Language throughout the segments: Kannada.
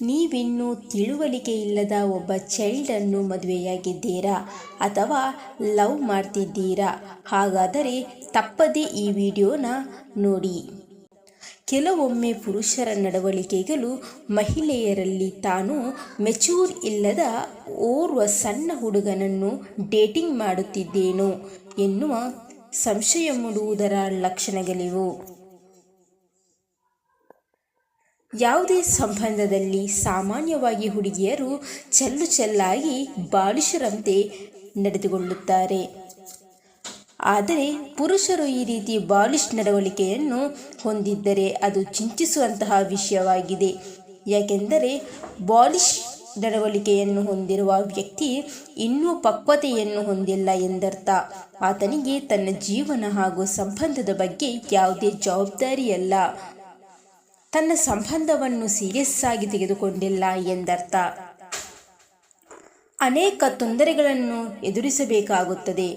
ನೀವಿನ್ನೂ ತಿಳುವಳಿಕೆ ಇಲ್ಲದ ಒಬ್ಬ ಚೈಲ್ಡನ್ನು ಮದುವೆಯಾಗಿದ್ದೀರಾ ಅಥವಾ ಲವ್ ಮಾಡ್ತಿದ್ದೀರಾ? ಹಾಗಾದರೆ ತಪ್ಪದೇ ಈ ವಿಡಿಯೋನ ನೋಡಿ. ಕೆಲವೊಮ್ಮೆ ಪುರುಷರ ನಡವಳಿಕೆಗಳು ಮಹಿಳೆಯರಲ್ಲಿ ತಾನು ಮೆಚೂರ್ ಇಲ್ಲದ ಓರ್ವ ಸಣ್ಣ ಹುಡುಗನನ್ನು ಡೇಟಿಂಗ್ ಮಾಡುತ್ತಿದ್ದೇನೋ ಎನ್ನುವ ಸಂಶಯ ಮೂಡುವುದರ ಲಕ್ಷಣಗಳಿವು. ಯಾವುದೇ ಸಂಬಂಧದಲ್ಲಿ ಸಾಮಾನ್ಯವಾಗಿ ಹುಡುಗಿಯರು ಚೆಲ್ಲು ಚೆಲ್ಲಾಗಿ ಬಾಲಿಶರಂತೆ ನಡೆದುಕೊಳ್ಳುತ್ತಾರೆ. ಆದರೆ ಪುರುಷರು ಈ ರೀತಿ ಬಾಲಿಶ್ ನಡವಳಿಕೆಯನ್ನು ಹೊಂದಿದ್ದರೆ ಅದು ಚಿಂತಿಸುವಂತಹ ವಿಷಯವಾಗಿದೆ. ಯಾಕೆಂದರೆ ಬಾಲಿಶ್ ನಡವಳಿಕೆಯನ್ನು ಹೊಂದಿರುವ ವ್ಯಕ್ತಿ ಇನ್ನೂ ಪಕ್ವತೆಯನ್ನು ಹೊಂದಿಲ್ಲ ಎಂದರ್ಥ. ಆತನಿಗೆ ತನ್ನ ಜೀವನ ಹಾಗೂ ಸಂಬಂಧದ ಬಗ್ಗೆ ಯಾವುದೇ ಜವಾಬ್ದಾರಿಯಲ್ಲ. ತನ್ನ ಸಂಬಂಧವನ್ನು ಸೀರಿಯಸ್ ಆಗಿ ತೆಗೆದುಕೊಂಡಿಲ್ಲ ಎಂದರ್ಥ. ಅನೇಕ ತೊಂದರೆಗಳನ್ನು ಎದುರಿಸಬೇಕಾಗುತ್ತದೆ.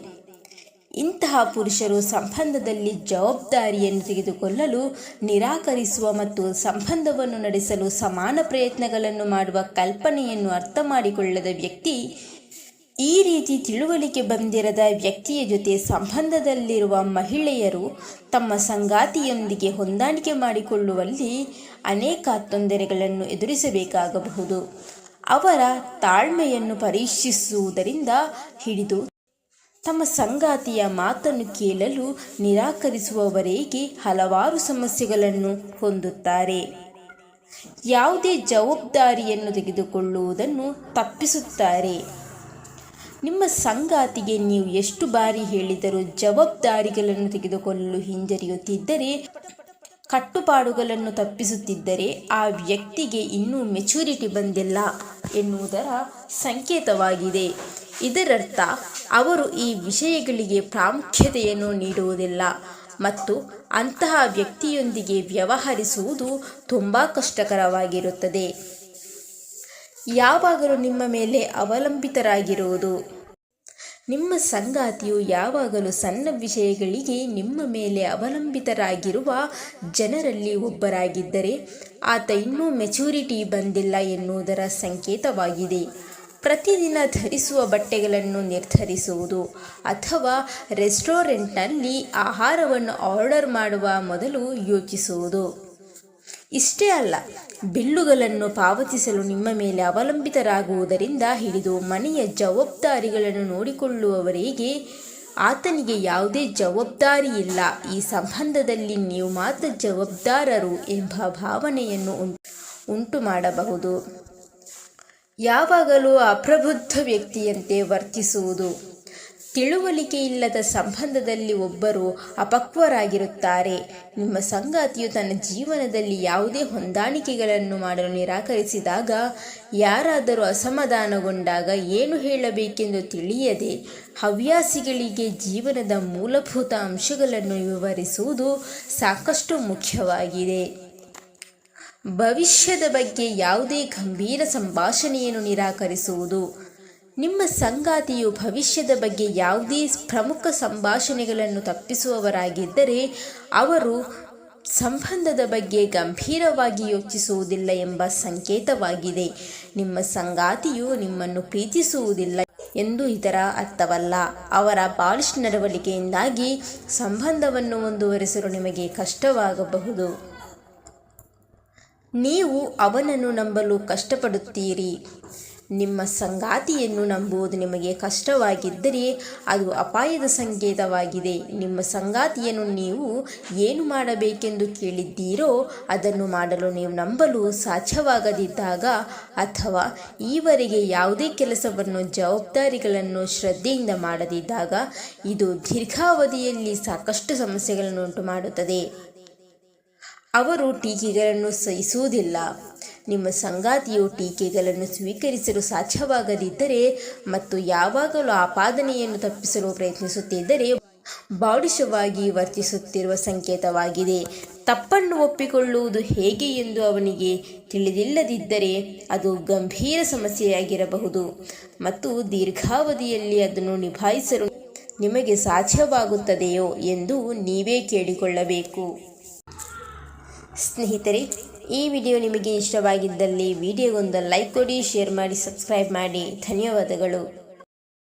ಇಂತಹ ಪುರುಷರು ಸಂಬಂಧದಲ್ಲಿ ಜವಾಬ್ದಾರಿಯನ್ನು ತೆಗೆದುಕೊಳ್ಳಲು, ನಿರಾಕರಿಸುವ ಮತ್ತು ಸಂಬಂಧವನ್ನು ನಡೆಸಲು ಸಮಾನ ಪ್ರಯತ್ನಗಳನ್ನು ಮಾಡುವ ಕಲ್ಪನೆಯನ್ನು ಅರ್ಥ ಮಾಡಿಕೊಳ್ಳದ ವ್ಯಕ್ತಿ ಈ ರೀತಿ ತಿಳುವಳಿಕೆ ಬಂದಿರದ ವ್ಯಕ್ತಿಯ ಜೊತೆ ಸಂಬಂಧದಲ್ಲಿರುವ ಮಹಿಳೆಯರು ತಮ್ಮ ಸಂಗಾತಿಯೊಂದಿಗೆ ಹೊಂದಾಣಿಕೆ ಮಾಡಿಕೊಳ್ಳುವಲ್ಲಿ ಅನೇಕ ತೊಂದರೆಗಳನ್ನು ಎದುರಿಸಬೇಕಾಗಬಹುದು. ಅವರ ತಾಳ್ಮೆಯನ್ನು ಪರೀಕ್ಷಿಸುವುದರಿಂದ ಹಿಡಿದು ತಮ್ಮ ಸಂಗಾತಿಯ ಮಾತನ್ನು ಕೇಳಲು ನಿರಾಕರಿಸುವವರೆಗೆ ಹಲವಾರು ಸಮಸ್ಯೆಗಳನ್ನು ಹೊಂದುತ್ತಾರೆ. ಯಾವುದೇ ಜವಾಬ್ದಾರಿಯನ್ನು ತೆಗೆದುಕೊಳ್ಳುವುದನ್ನು ತಪ್ಪಿಸುತ್ತಾರೆ. ನಿಮ್ಮ ಸಂಗಾತಿಗೆ ನೀವು ಎಷ್ಟು ಬಾರಿ ಹೇಳಿದರೂ ಜವಾಬ್ದಾರಿಗಳನ್ನು ತೆಗೆದುಕೊಳ್ಳಲು ಹಿಂಜರಿಯುತ್ತಿದ್ದರೆ, ಕಟ್ಟುಪಾಡುಗಳನ್ನು ತಪ್ಪಿಸುತ್ತಿದ್ದರೆ ಆ ವ್ಯಕ್ತಿಗೆ ಇನ್ನೂ ಮೆಚುರಿಟಿ ಬಂದಿಲ್ಲ ಎನ್ನುವುದರ ಸಂಕೇತವಾಗಿದೆ. ಇದರರ್ಥ, ಅವರು ಈ ವಿಷಯಗಳಿಗೆ ಪ್ರಾಮುಖ್ಯತೆಯನ್ನು ನೀಡುವುದಿಲ್ಲ ಮತ್ತು ಅಂತಹ ವ್ಯಕ್ತಿಯೊಂದಿಗೆ ವ್ಯವಹರಿಸುವುದು ತುಂಬ ಕಷ್ಟಕರವಾಗಿರುತ್ತದೆ. ಯಾವಾಗಲೂ ನಿಮ್ಮ ಮೇಲೆ ಅವಲಂಬಿತರಾಗಿರುವುದು. ನಿಮ್ಮ ಸಂಗಾತಿಯು ಯಾವಾಗಲೂ ಸಣ್ಣ ವಿಷಯಗಳಿಗೆ ನಿಮ್ಮ ಮೇಲೆ ಅವಲಂಬಿತರಾಗಿರುವ ಜನರಲ್ಲಿ ಒಬ್ಬರಾಗಿದ್ದರೆ, ಆತ ಇನ್ನೂ ಮೆಚುರಿಟಿ ಬಂದಿಲ್ಲ ಎನ್ನುವುದರ ಸಂಕೇತವಾಗಿದೆ. ಪ್ರತಿದಿನ ಧರಿಸುವ ಬಟ್ಟೆಗಳನ್ನು ನಿರ್ಧರಿಸುವುದು ಅಥವಾ ರೆಸ್ಟೋರೆಂಟ್ನಲ್ಲಿ ಆಹಾರವನ್ನು ಆರ್ಡರ್ ಮಾಡುವ ಮೊದಲು ಯೋಚಿಸುವುದು. ಇಷ್ಟೇ ಅಲ್ಲ, ಬಿಲ್ಲುಗಳನ್ನು ಪಾವತಿಸಲು ನಿಮ್ಮ ಮೇಲೆ ಅವಲಂಬಿತರಾಗುವುದರಿಂದ ಹಿಡಿದು ಮನೆಯ ಜವಾಬ್ದಾರಿಗಳನ್ನು ನೋಡಿಕೊಳ್ಳುವವರಿಗೆ ಆತನಿಗೆ ಯಾವುದೇ ಜವಾಬ್ದಾರಿ ಇಲ್ಲ. ಈ ಸಂಬಂಧದಲ್ಲಿ ನೀವು ಮಾತ್ರ ಜವಾಬ್ದಾರರು ಎಂಬ ಭಾವನೆಯನ್ನು ಉಂಟು ಮಾಡಬಹುದು. ಯಾವಾಗಲೂ ಅಪ್ರಬುದ್ಧ ವ್ಯಕ್ತಿಯಂತೆ ವರ್ತಿಸುವುದು. ತಿಳುವಳಿಕೆ ಇಲ್ಲದ ಸಂಬಂಧದಲ್ಲಿ ಒಬ್ಬರು ಅಪಕ್ವರಾಗಿರುತ್ತಾರೆ. ನಿಮ್ಮ ಸಂಗಾತಿಯು ತನ್ನ ಜೀವನದಲ್ಲಿ ಯಾವುದೇ ಹೊಂದಾಣಿಕೆಗಳನ್ನು ಮಾಡಲು ನಿರಾಕರಿಸಿದಾಗ, ಯಾರಾದರೂ ಅಸಮಾಧಾನಗೊಂಡಾಗ ಏನು ಹೇಳಬೇಕೆಂದು ತಿಳಿಯದೆ ಹವ್ಯಾಸಿಗಳಿಗೆ ಜೀವನದ ಮೂಲಭೂತ ಅಂಶಗಳನ್ನು ವಿವರಿಸುವುದು ಸಾಕಷ್ಟು ಮುಖ್ಯವಾಗಿದೆ. ಭವಿಷ್ಯದ ಬಗ್ಗೆ ಯಾವುದೇ ಗಂಭೀರ ಸಂಭಾಷಣೆಯನ್ನು ನಿರಾಕರಿಸುವುದು ನಿಮ್ಮ ಸಂಗಾತಿಯು ಭವಿಷ್ಯದ ಬಗ್ಗೆ ಯಾವುದೇ ಪ್ರಮುಖ ಸಂಭಾಷಣೆಗಳನ್ನು ತಪ್ಪಿಸುವವರಾಗಿದ್ದರೆ ಅವರು ಸಂಬಂಧದ ಬಗ್ಗೆ ಗಂಭೀರವಾಗಿ ಯೋಚಿಸುವುದಿಲ್ಲ ಎಂಬ ಸಂಕೇತವಾಗಿದೆ. ನಿಮ್ಮ ಸಂಗಾತಿಯು ನಿಮ್ಮನ್ನು ಪ್ರೀತಿಸುವುದಿಲ್ಲ ಎಂದು ಇದರ ಅರ್ಥವಲ್ಲ. ಅವರ ಬಾಲಿಶ್ ನಡವಳಿಕೆಯಿಂದಾಗಿ ಸಂಬಂಧವನ್ನು ಮುಂದುವರಿಸಲು ನಿಮಗೆ ಕಷ್ಟವಾಗಬಹುದು. ನೀವು ಅವನನ್ನು ನಂಬಲು ಕಷ್ಟಪಡುತ್ತೀರಿ. ನಿಮ್ಮ ಸಂಗಾತಿಯನ್ನು ನಂಬುವುದು ನಿಮಗೆ ಕಷ್ಟವಾಗಿದ್ದರೆ ಅದು ಅಪಾಯದ ಸಂಕೇತವಾಗಿದೆ. ನಿಮ್ಮ ಸಂಗಾತಿಯನ್ನು ನೀವು ಏನು ಮಾಡಬೇಕೆಂದು ಕೇಳಿದ್ದೀರೋ ಅದನ್ನು ಮಾಡಲು ನೀವು ನಂಬಲು ಸಾಧ್ಯವಾಗದಿದ್ದಾಗ ಅಥವಾ ಈವರೆಗೆ ಯಾವುದೇ ಕೆಲಸವನ್ನು ಜವಾಬ್ದಾರಿಗಳನ್ನು ಶ್ರದ್ಧೆಯಿಂದ ಮಾಡದಿದ್ದಾಗ ಇದು ದೀರ್ಘಾವಧಿಯಲ್ಲಿ ಸಾಕಷ್ಟು ಸಮಸ್ಯೆಗಳನ್ನು ಉಂಟು ಮಾಡುತ್ತದೆ ಅವರು ಟೀಕೆಗಳನ್ನು ಸಹಿಸುವುದಿಲ್ಲ. ನಿಮ್ಮ ಸಂಗಾತಿಯು ಟೀಕೆಗಳನ್ನು ಸ್ವೀಕರಿಸಲು ಸಾಧ್ಯವಾಗದಿದ್ದರೆ ಮತ್ತು ಯಾವಾಗಲೂ ಆಪಾದನೆಯನ್ನು ತಪ್ಪಿಸಲು ಪ್ರಯತ್ನಿಸುತ್ತಿದ್ದರೆ ಬಾಡಿಶವಾಗಿ ವರ್ತಿಸುತ್ತಿರುವ ಸಂಕೇತವಾಗಿದೆ. ತಪ್ಪನ್ನು ಒಪ್ಪಿಕೊಳ್ಳುವುದು ಹೇಗೆ ಎಂದು ಅವನಿಗೆ ತಿಳಿದಿಲ್ಲದಿದ್ದರೆ ಅದು ಗಂಭೀರ ಸಮಸ್ಯೆಯಾಗಿರಬಹುದು ಮತ್ತು ದೀರ್ಘಾವಧಿಯಲ್ಲಿ ಅದನ್ನು ನಿಭಾಯಿಸಲು ನಿಮಗೆ ಸಾಧ್ಯವಾಗುತ್ತದೆಯೋ ಎಂದು ನೀವೇ ಕೇಳಿಕೊಳ್ಳಬೇಕು. ಸ್ನೇಹಿತರೆ ಈ ವಿಡಿಯೋ ನಿಮಗೆ ಇಷ್ಟವಾಗಿದ್ದಲ್ಲಿ ವಿಡಿಯೋಗೊಂದು ಲೈಕ್ ಕೊಡಿ ಶೇರ್ ಮಾಡಿ ಸಬ್ಸ್ಕ್ರೈಬ್ ಮಾಡಿ. ಧನ್ಯವಾದಗಳು.